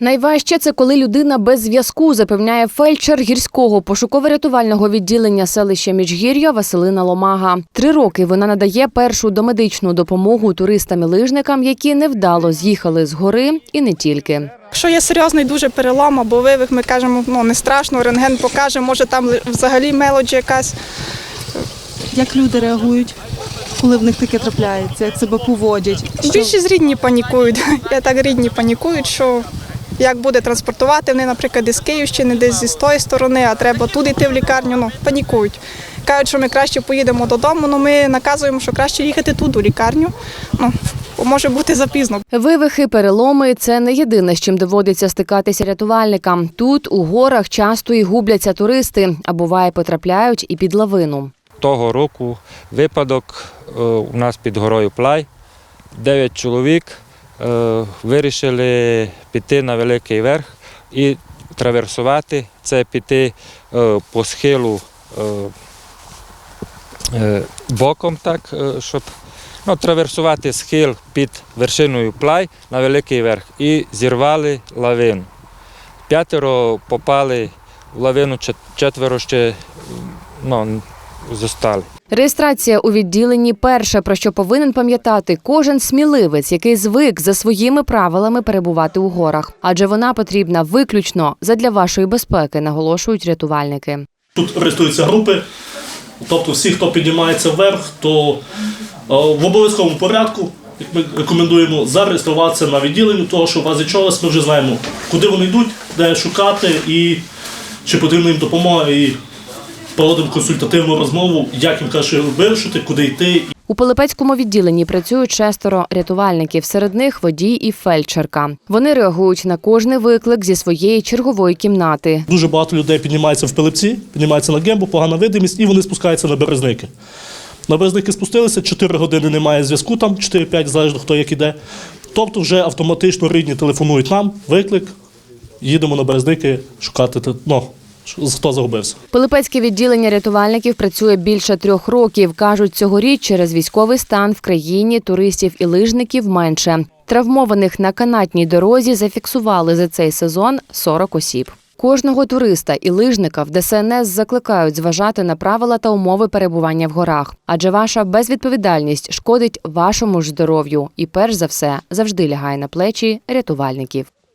Найважче це коли людина без зв'язку, запевняє фельдшер гірського пошуково-рятувального відділення селища Міжгір'я Василина Ломага. Три роки вона надає першу домедичну допомогу туристам і лижникам, які невдало з'їхали з гори, і не тільки. Якщо є серйозний дуже перелом або вивих, ми кажемо, ну не страшно, рентген покаже, може там взагалі мелоді якась. Як люди реагують, коли в них таке трапляється, як себе поводять? Більшість рідні панікують. Я так рідні панікують, що як буде транспортувати, вони, наприклад, десь з Київщини, десь зі з тої сторони, а треба туди йти в лікарню. Ну, панікують. Кажуть, що ми краще поїдемо додому, але ми наказуємо, що краще їхати тут, у лікарню. Ну, може бути запізно. Вивихи, переломи це не єдине, з чим доводиться стикатися рятувальникам. Тут у горах часто і губляться туристи, а буває потрапляють і під лавину. Того року випадок е, у нас під горою Плай. Дев'ять чоловік вирішили піти на великий верх і траверсувати. Це піти е, по схилу е, е, боком, так, е, щоб ну, траверсувати схил під вершиною Плай на великий верх і зірвали лавину. П'ятеро попали в лавину, четверо ще ну, зостали. Реєстрація у відділенні перше, про що повинен пам'ятати кожен сміливець, який звик за своїми правилами перебувати у горах, адже вона потрібна виключно задля вашої безпеки, наголошують рятувальники. Тут реєструються групи, тобто всі, хто піднімається вверх, то е, в обов'язковому порядку, як ми рекомендуємо, зареєструватися на відділенні, того, що у вас є час, ми вже знаємо, куди вони йдуть, де шукати і чи потрібна їм допомога, і проводимо консультативну розмову, як їм краще вирішити, куди йти. У Пилипецькому відділенні працюють шестеро рятувальників, серед них водій і фельдшерка. Вони реагують на кожний виклик зі своєї чергової кімнати. Дуже багато людей піднімається в Пилипці, піднімається на гембу, погана видимість, і вони спускаються на березники. На березники спустилися, 4 години немає зв'язку, там 4-5, залежно хто як іде. Тобто вже автоматично рідні телефонують нам, виклик, їдемо на березники шукати, ну, хто загубився. Пилипецьке відділення рятувальників працює більше трьох років. кажуть, цьогоріч через військовий стан в країні туристів і лижників менше. Травмованих на канатній дорозі зафіксували за цей сезон 40 осіб. Кожного туриста і лижника в ДСНС закликають зважати на правила та умови перебування в горах, адже ваша безвідповідальність шкодить вашому ж здоров'ю і, перш за все, завжди лягає на плечі рятувальників.